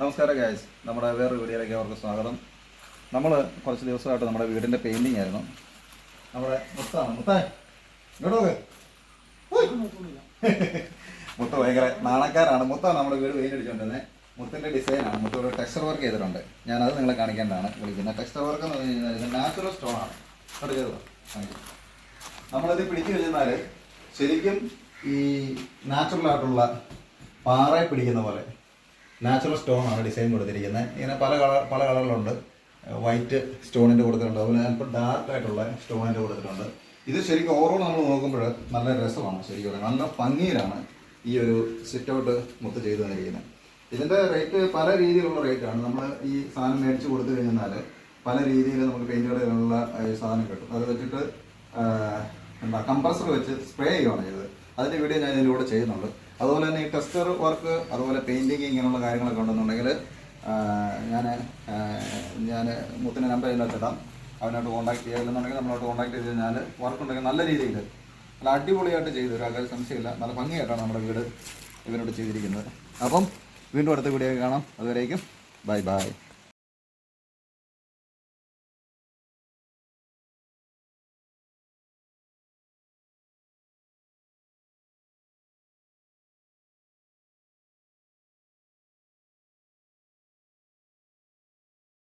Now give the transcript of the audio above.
നമസ്കാരം ഗായസ് നമ്മുടെ വേറൊരു വീഡിയോയിലേക്ക് അവർക്ക് സ്വാഗതം. നമ്മൾ കുറച്ച് ദിവസമായിട്ട് നമ്മുടെ വീടിന്റെ പെയിന്റിങ് ആയിരുന്നു. നമ്മുടെ മുത്താണ് മുത്തേ. ഇങ്ങോട്ട് മുത്ത ഭയങ്കര നാണക്കാരാണ്. മുത്താണ് നമ്മുടെ വീട് പെയിന്റ് അടിച്ചുകൊണ്ടിരുന്നത് മുത്തിന്റെ ഡിസൈനാണ് മുത്ത് ഒരു ടെക്സ്ചർ വർക്ക് ചെയ്തിട്ടുണ്ട്. ഞാനത് നിങ്ങളെ കാണിക്കേണ്ടതാണ്. വിളിക്കുന്നത് ടെക്സ്ചർ വർക്ക് എന്ന് പറഞ്ഞു കഴിഞ്ഞാൽ ഇത് നാച്ചുറൽ സ്റ്റോൺ ആണ്. ചെയ്തോ നമ്മളിത് പിടിച്ചു കഴിഞ്ഞാൽ ശരിക്കും ഈ നാച്ചുറൽ ആയിട്ടുള്ള പാറയെ പിടിക്കുന്ന പോലെ നാച്ചുറൽ സ്റ്റോൺ ആണ് ഡിസൈൻ കൊടുത്തിരിക്കുന്നത്. ഇങ്ങനെ പല കളർ പല കളറിലുണ്ട്. വൈറ്റ് സ്റ്റോണിന്റെ കൊടുത്തിട്ടുണ്ട്. അതുപോലെ അല്പം ഡാർക്ക് ആയിട്ടുള്ള സ്റ്റോണിന്റെ കൊടുത്തിട്ടുണ്ട്. ഇത് ശരിക്കും ഓവറോൾ നമ്മൾ നോക്കുമ്പോൾ നല്ല രസമാണ് ശരിക്കും. നല്ല ഭംഗിയിലാണ് ഈ ഒരു സിറ്റ് ഔട്ട് മൊത്ത് ചെയ്തു തന്നിരിക്കുന്നത്. ഇതിന്റെ റേറ്റ് പല രീതിയിലുള്ള റേറ്റാണ് നമ്മൾ ഈ സാധനം മേടിച്ച് കൊടുത്തു കഴിഞ്ഞാൽ പല രീതിയിൽ നമുക്ക് പെയിന്റുകളിലുള്ള സാധനം കിട്ടും. അത് വെച്ചിട്ട് എന്താ കംപ്രസർ വെച്ച് സ്പ്രേ ചെയ്യുകയാണ് ചെയ്തത്. അതിന്റെ വീഡിയോ ഞാൻ ഇതിലൂടെ ചെയ്യുന്നുണ്ട്. അതുപോലെ തന്നെ ഈ ടെസ്റ്റർ വർക്ക് അതുപോലെ പെയിന്റിങ് ഇങ്ങനെയുള്ള കാര്യങ്ങളൊക്കെ ഉണ്ടെന്നുണ്ടെങ്കിൽ ഞാൻ ഞാൻ മുത്തിന് നമ്പർ ഇതിനകത്ത് ഇടാം. അവനോട്ട് കോൺടാക്ട് ചെയ്യാമെന്നുണ്ടെങ്കിൽ നമ്മളോട് കോൺടാക്ട് ചെയ്ത് കഴിഞ്ഞാൽ വർക്ക് ഉണ്ടെങ്കിൽ നല്ല രീതിയിൽ നല്ല അടിപൊളിയായിട്ട് ചെയ്തു തരും. ആൾക്കാർ സംശയമില്ല. നല്ല ഭംഗിയായിട്ടാണ് നമ്മുടെ വീട് ഇവനോട് ചെയ്തിരിക്കുന്നത്. അപ്പം വീണ്ടും അടുത്ത വീഡിയോ കാണാം. അതുവരേക്കും ബൈ ബൈ.